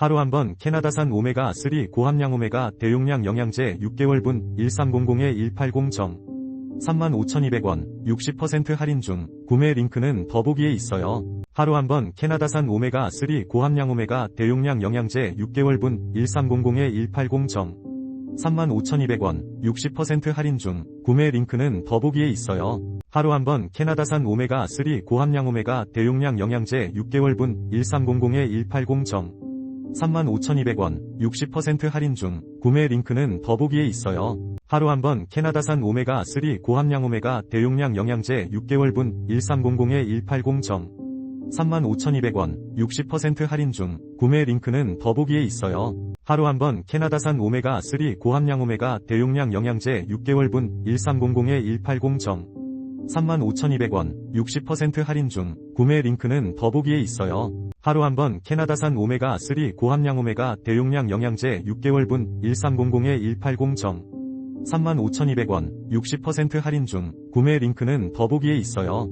하루 한 번 캐나다산 오메가3 고함량 오메가 대용량 영양제 6개월분 1300-180정 35,200원 60% 할인 중 구매 링크는 더보기에 있어요. 하루 한 번 캐나다산 오메가3 고함량 오메가 대용량 영양제 6개월분 1300-180정 35,200원 60% 할인 중 구매 링크는 더보기에 있어요. 하루 한 번 캐나다산 오메가3 고함량 오메가 대용량 영양제 6개월분 1300-180정 35,200원 60% 할인 중 구매 링크는 더보기에 있어요. 하루 한 번 캐나다산 오메가3 고함량 오메가 대용량 영양제 6개월분 1300-180정 35,200원 60% 할인 중 구매 링크는 더보기에 있어요. 하루 한 번 캐나다산 오메가3 고함량 오메가 대용량 영양제 6개월분 1300-180정 35,200원 60% 할인 중 구매 링크는 더보기에 있어요. 하루 한 번 캐나다산 오메가3 고함량 오메가 대용량 영양제 6개월분 1300-180정 35,200원 60% 할인 중 구매 링크는 더보기에 있어요.